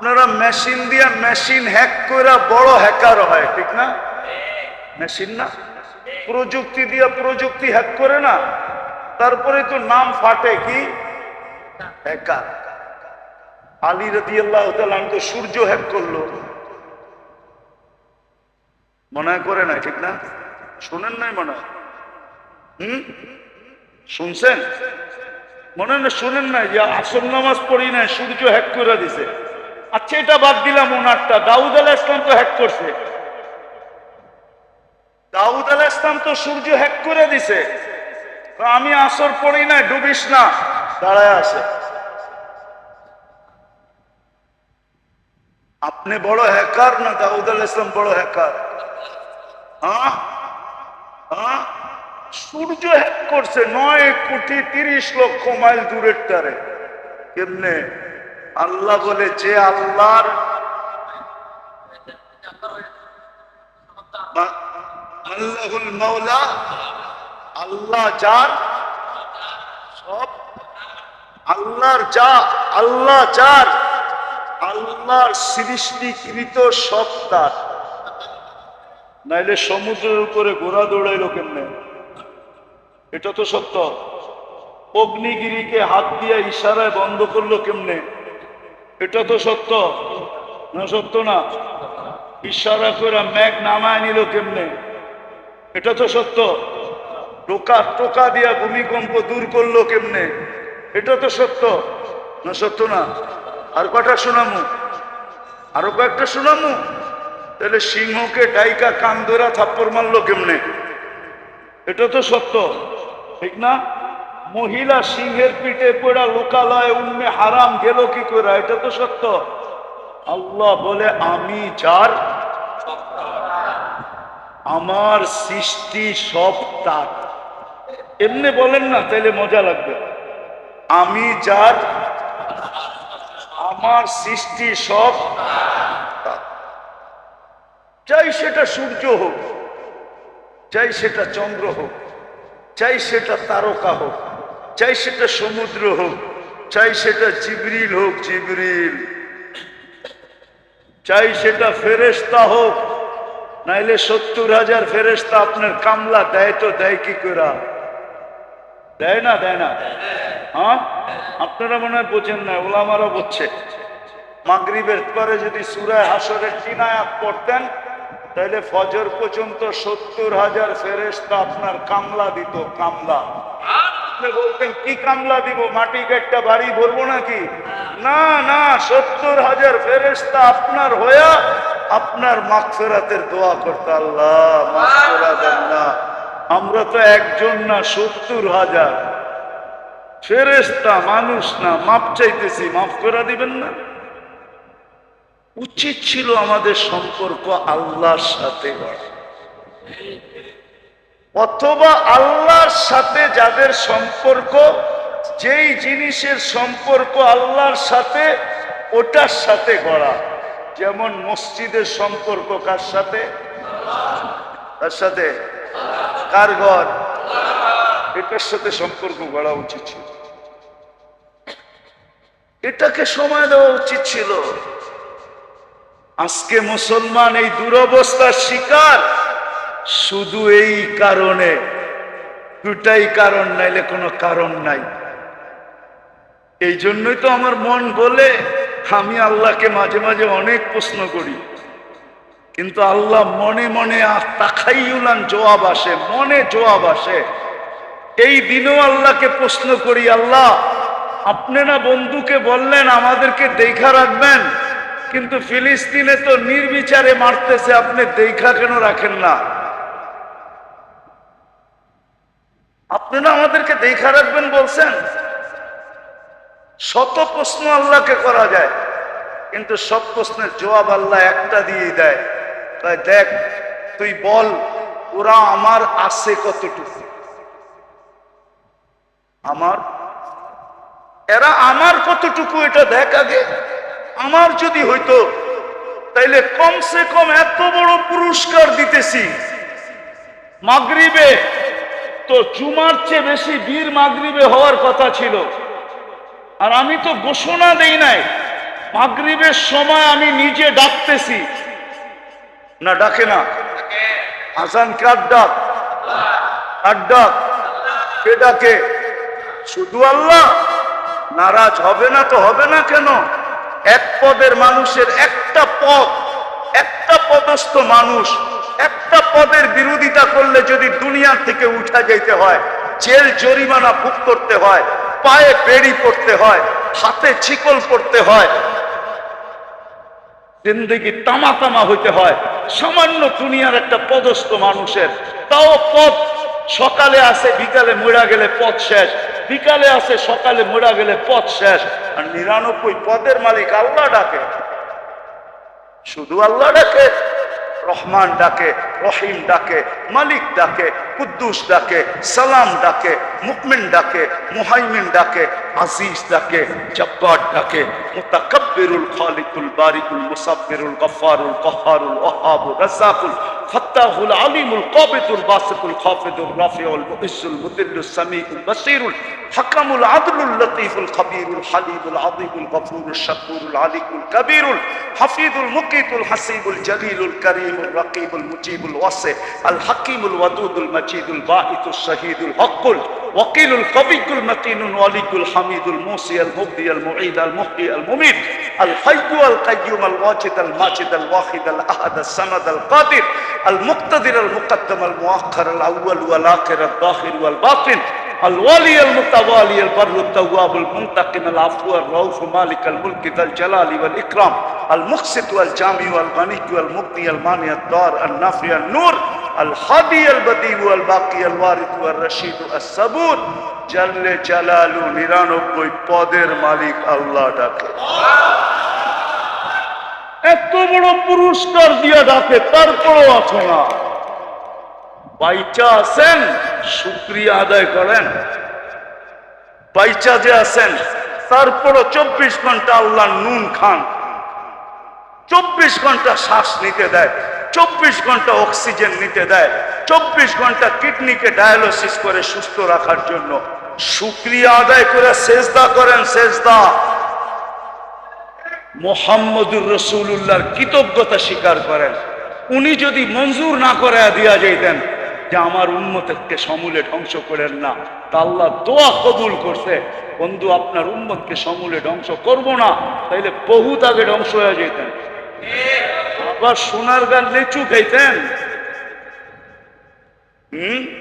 আপনারা মেশিন দিয়া machine hack করে বড় হ্যাকার হয়, ঠিক না? মেশিন না? প্রযুক্তি দিয়া প্রযুক্তি হ্যাক করে না? তারপরে তো নাম ফাটে কি? হ্যাকার আলী রদি আল্লাহ তো সূর্য হ্যাক করল। মনে করে না ঠিক না? শোনেন নাই মনে হুম? শুনছেন? মনে না, শোনেন না যে আসল নামাজ পড়ি না সূর্য হ্যাক করে দিছে। আচ্ছা এটা বাদ দিলাম ওনারটা দাউদ আলাহ ইসলাম তো হ্যাক করছে। দাউদ আলাহ ইসলাম তো সূর্য হ্যাক করে দিছে। আমি আসর পড়ি না, ডুবিস না। দাঁড়ায় আসে। আপনি বড় হ্যাকার না দাউদ আলাহ ইসলাম বড় হ্যাকার হ্যাঁ? হ্যাঁ? সূর্য হ্যাক করছে, নয় কোটি তিরিশ লক্ষ মাইল দূরের টারে কেমনে? আল্লাহ বলে, যে আল্লাহর আল্লাহুল মাওলা, আল্লাহ যার সব, আল্লাহর যা, আল্লাহ যার, আল্লাহর সৃষ্টিকৃত সব তার। নাইলে সমুদ্রের উপরে ঘোড়া দৌড়াইলো কেমনে? এটা তো সত্য। অগ্নিগিরিকে হাত দিয়ে ইশারায় বন্ধ করল কেমনে? এটা তো সত্য। না সত্য না। ইশারা করে মেঘ নামায় নিল কেমনে? এটা তো সত্য। টোকা টোকা দিয়া ভূমিকম্প দূর করল কেমনে? এটা তো সত্য। না সত্য না। আর কটা শোনামু? আরও কয়েকটা শোনামু? তাহলে সিংহকে ডাইকা কান্দরা থাপ্পড় মারলো কেমনে? এটা তো সত্য। ঠিক না? মহিলা সিংহের পিঠে পড়া লোকালয় উন্মে হারাম গেল কি করে এটা তো সত্য। আল্লাহ বলে, আমি যার আমার সৃষ্টি সব তার। এমনি বলেন না, তাইলে মজা লাগবে। আমি যার আমার সৃষ্টি সব চাই সেটা সূর্য হোক, চাই সেটা চন্দ্র হোক, চাই সেটা তারকা হোক। চাই সেটা সমুদ্র হোক, চাই সেটা জিবরিল হোক, জিবরিল। চাই সেটা ফেরেস্তা হোক, নাইলে সত্তর হাজার ফেরেস্তা আপনার কামলা দেয় তো দেয় কি করে দেয় না দেয় না। হ্যাঁ? আপনারা মনে হয় বোঝেন না ওলামারা বুঝছে মাগরিবের পরে যদি সুরায় হাসরের চিনায়াত পড়তেন তাহলে ফজর পর্যন্ত সত্তর হাজার ফেরেস্তা আপনার কামলা দিত, কামলা। আপনি বলতেন কি কামলা দিব? মাটি একটা বাড়ি বলব নাকি? না না, সত্তর হাজার ফেরেস্তা আপনার হইয়া আপনার মাগফেরাতের দোয়া করতে আল্লাহ আমরা তো একজন না, সত্তর হাজার। ফেরেস্তা মানুষ না, মাপ চাইতেছি মাফ করে দিবেন না? উচিত ছিল আমাদের সম্পর্ক আল্লাহর সাথে অথবা আল্লাহর সাথে যাদের সম্পর্ক, যেই জিনিসের সম্পর্ক আল্লাহর সাথে, ওটার সাথে গড়া। যেমন মসজিদের সম্পর্ক কার সাথে? তার সাথে। কার ঘর? এটার সাথে সম্পর্ক গড়া উচিত ছিল। এটাকে সময় দেওয়া উচিত ছিল। আজকে মুসলমান এই দুরবস্থার শিকার। শুধু এই কারণে, দুটাই কারণ, নাইলে কোনো কারণ নাই। এই জন্যই তো আমার মন বলে, আমি আল্লাহকে মাঝে মাঝে অনেক প্রশ্ন করি। কিন্তু আল্লাহ মনে মনে তাকাইউলান জবাব আসে, মনে জবাব আসে। এই দিনও আল্লাহকে প্রশ্ন করি, আল্লাহ, আপনি না বন্ধুকে বললেন আমাদেরকে দেখা রাখবেন, কিন্তু ফিলিস্তিনে তো নির্বিচারে মারতেছে, আপনি দেখা কেন রাখেন না? আপনি না আমাদেরকে দেখা রাখবেন বলছেন? শত প্রশ্ন আল্লাহকে করা যায়, কিন্তু সব প্রশ্নের জবাব আল্লাহ একটা দিয়ে দেয়। তাই দেখ, তুই বল, ওরা আমার আছে কতটুকু? আমার? এরা আমার কতটুকু এটা দেখ আগে। আমার যদি হইতো, তাইলে কমসে কম এত বড় পুরস্কার দিতেছি। মাগরিবে তো জুমার চেয়ে বেশি বীর মাগরিবে হওয়ার কথা ছিল। আর আমি তো ঘোষণা দেই নাই, মাগরিবের সময় আমি নিজে ডাকতেছি। না, ডাকে না। হাসান কার ডাক? কার ডাক? কে ডাকে? শুধু আল্লাহ? নারাজ হবে না তো হবে না কেন? এক পদের মানুষের একটা পদ, একটা পদস্থ মানুষ পদের বিরোধিতা করলে যদি দুনিয়ার থেকে উঠা যেতে হয়, জেল জরিমানা ভোগ করতে হয়, পায়ে বেড়ি পড়তে হয়, হাতে ছিকল পড়তে হয়, জিন্দগি তামা তামা হইতে হয়, সামান্য দুনিয়ার একটা পদস্থ মানুষের, তাও পথ সকালে আসে, বিকালে মরা গেলে পথ শেষ, বিকালে আসে, সকালে মরা গেলে পথ শেষ, আর নিরানব্বই পদের মালিক আল্লাহ ডাকে, শুধু আল্লাহ ডাকে। রহমান ডাকে রহিম ডাকে মালিক ডাকে কুদ্দুস ডাকে সালাম ডাকে মুকমিন ডাকে মুহাইমিন ডাকে আজিজ ডাকে জব্বার ডাকে মুতাকাব্বিরুল খালিকুল বারিকুল মুসাব্বিরুল গফফারুল কহ্হারুল ওয়াহাবুর রাজ্জাকুল ফাত্তাহুল আলিমুল কাবিদুল বাসিতুল খাফিদুর রাফিউল মুইসুল মুদিল্লুস সামিউল বাসীরুল حكم العدل اللطيف الخبير الحليم العظيم الغفور الشكور العليم الكبير الحفيظ المقيت الحسيب الجليل الكريم الرقيب المجيب الواسع الحكيم الودود المجيد الباعث الشهيد الحق وقيل القوي المتين الولي الحميد الموصي المبدي المعيد المحيي المميت الحي القيوم الواجد الماجد الواحد الأحد السند القادر المقتدر المقدم المؤخر الأول والآخر الظاهر والباطن الوالي المتوالي البر التواب المنتقم العفو الرؤوف مالك الملك ذا الجلال والاكرام المقسط والجامع والغني والمبدي المانع الدار النافع النور الهادي البديع والباقي الوارث والرشيد الصبور جل جلاله নিরানব্বই পদের মালিক আল্লাহ ডাকে এত বড় পুরস্কার দিয়ে ডাকে তারপরও আছো না বাইচা আছেন শুক্রিয়া আদায় করেন। বাইচা যে আছেন, তারপরও চব্বিশ ঘণ্টা আল্লাহ নুন খান। চব্বিশ ঘণ্টা শ্বাস নিতে দেয়, চব্বিশ ঘণ্টা অক্সিজেন নিতে দেয়, চব্বিশ ঘণ্টা কিডনিকে ডায়ালিসিস করে সুস্থ রাখার জন্য। শুক্রিয়া আদায় করে সেজদা করেন, সেজদা। মোহাম্মদুর রসুল্লাহর কৃতজ্ঞতা স্বীকার করেন। উনি যদি মঞ্জুর না করে দিয়া যাইতেন যে আমার উন্মতকে সমূলে ধ্বংস করেন না। তা আল্লাহ দোয়া কবুল করছে। বন্ধু, আপনার উন্মতকে সমূলে ধ্বংস করব না, তাইলে বহুত আগে ধ্বংস হয়ে যেতেন। আবার সোনার গান লিচু খাইতেন। হুম?